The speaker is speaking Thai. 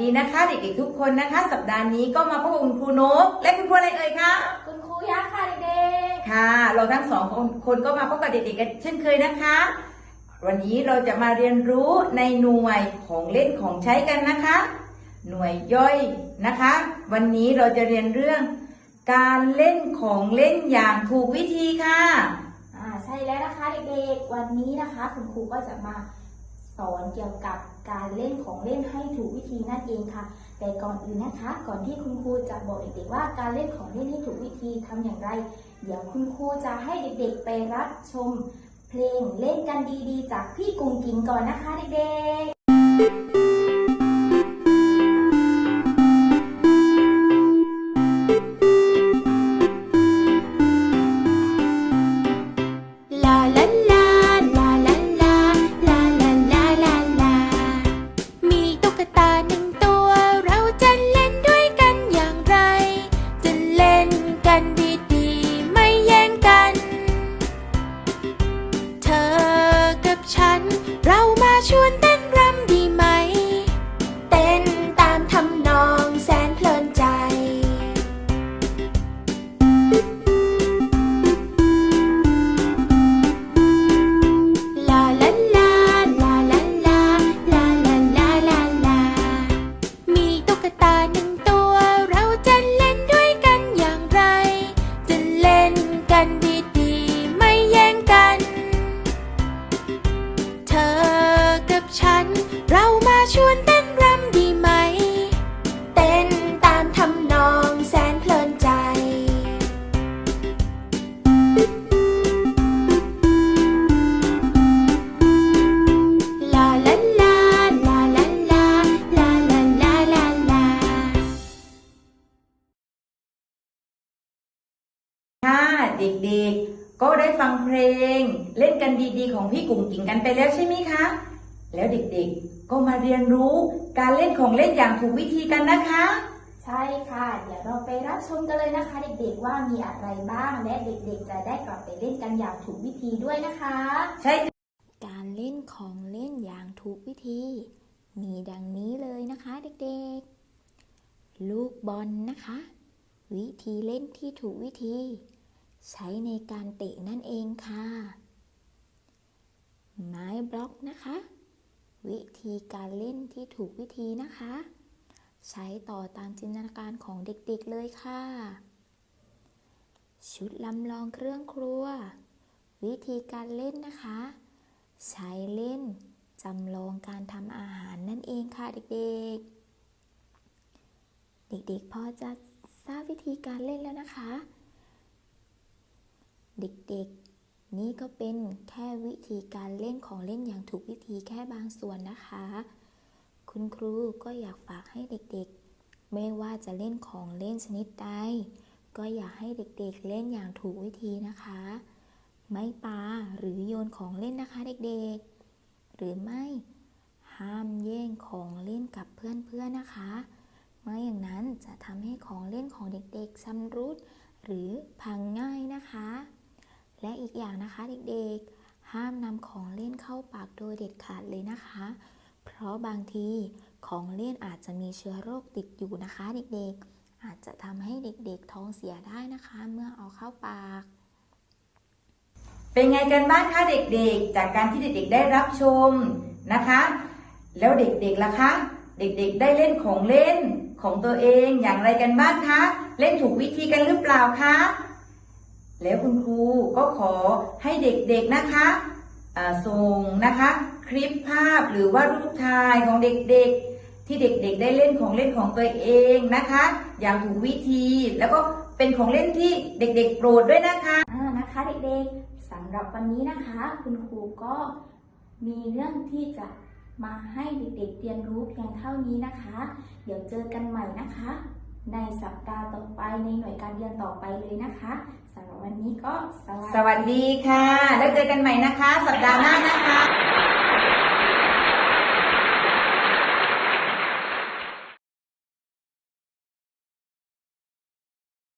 ดีนะคะเด็กๆทุกคนนะคะ สัปดาห์นี้ก็มาพบกับคุณครูโนกและคุณครูอะไรเอ่ยคะคุณครูยักษ์ค่ะเด็กค่ะ เราทั้งสองคนคนก็มาพบกับเด็กๆกันเช่นเคยนะคะ วันนี้เราจะมาเรียนรู้ในหน่วยของเล่นของใช้กันนะคะ หน่วยย่อยนะคะ วันนี้เราจะเรียนเรื่อง การเล่นของเล่นอย่างถูกวิธีค่ะๆอ่าใช่แล้วนะคะเด็กๆ วันนี้นะคะคุณครูก็จะมา สอนเกี่ยวกับการเล่นของเล่นให้ถูกวิธีนั่นเองค่ะ แต่ก่อนอื่นนะคะ ก่อนที่คุณครูจะบอกเด็กๆว่าการเล่นของเล่นให้ถูกวิธีทำอย่างไร เดี๋ยวคุณครูจะให้เด็กๆไปรับชม เพลงเล่นกันดีๆ จากพี่กุ้งกิงก่อนนะคะเด็กๆ เด็กๆ ก็ได้ฟังเพลง เล่นกันดีๆ ของพี่กุ่งกิ่งกันไปแล้วใช่ไหมคะ แล้วเด็กๆ ก็มาเรียนรู้การเล่นของเล่นอย่างถูกวิธีกันนะคะ ใช่ค่ะ เดี๋ยวเราไปรับชมกันเลยนะคะ เด็กๆว่ามีอะไรบ้างและเด็กๆ จะได้กลับไปเล่นกันอย่างถูกวิธีด้วยนะคะ ใช่การเล่นของเล่นอย่างถูกวิธี มีดังนี้เลยนะคะเด็กๆ ลูกบอลนะคะ วิธีเล่นที่ถูกวิธี ใช้ในการเตะนั่นเองค่ะ ไม้บล็อกนะคะ วิธีการเล่นที่ถูกวิธีนะคะ ใช้ต่อตามจินตนาการของเด็กๆเลยค่ะ ชุดลำลองเครื่องครัว วิธีการเล่นนะคะ ใช้เล่นจำลองการทำอาหารนั่นเองค่ะเด็กๆ เด็กๆพอจะทราบวิธีการเล่นแล้วนะคะ เด็กๆ นี่ก็เป็นแค่วิธีการเล่นของเล่นอย่างถูกวิธีแค่บางส่วนนะคะ คุณครูก็อยากฝากให้เด็กๆ ไม่ว่าจะเล่นของเล่นชนิดใดก็อยากให้เด็กๆ เล่นอย่างถูกวิธีนะคะ ไม่ปาหรือโยนของเล่นนะคะเด็กๆ หรือไม่ห้ามแย่งของเล่นกับเพื่อนๆนะคะไม่อย่างนั้นจะทำให้ของเล่นของเด็กๆชำรุดหรือพังง่ายนะคะ และอีกอย่างนะคะเด็กๆ ห้ามนำของเล่นเข้าปากโดยเด็ดขาดเลยนะคะ เพราะบางทีของเล่นอาจจะมีเชื้อโรคติดอยู่นะคะ เด็กๆ อาจจะทำให้เด็กๆท้องเสียได้นะคะ เมื่อเอาเข้าปาก เป็นไงกันบ้างคะเด็กๆ จากการที่เด็กๆ ได้รับชมนะคะ แล้วเด็กๆล่ะคะ เด็กๆ ได้เล่นของเล่นของตัวเองอย่างไรกันบ้างคะ เล่นถูกวิธีกันหรือเปล่าคะ แล้วคุณครูก็ขอให้เด็กๆนะคะส่งนะคะคลิปภาพหรือว่ารูปถ่ายของเด็กๆ ที่เด็กๆ ได้เล่นของเล่นของตัวเองนะคะ อย่างถูกวิธีแล้วก็เป็นของเล่นที่เด็กๆ โปรดด้วยนะคะอ่านะคะเด็กๆสำหรับวันนี้นะคะ คุณครูก็มีเรื่องที่จะมาให้เด็กๆเรียนรู้เพียงเท่านี้นะคะ เดี๋ยวเจอกันใหม่นะคะ ในสัปดาห์ต่อไปในหน่วยการเรียนต่อไปเลยนะคะ วันนี้ก็สวัสดีสวัสดีค่ะ แล้วเจอกันใหม่นะคะ สัปดาห์หน้านะคะ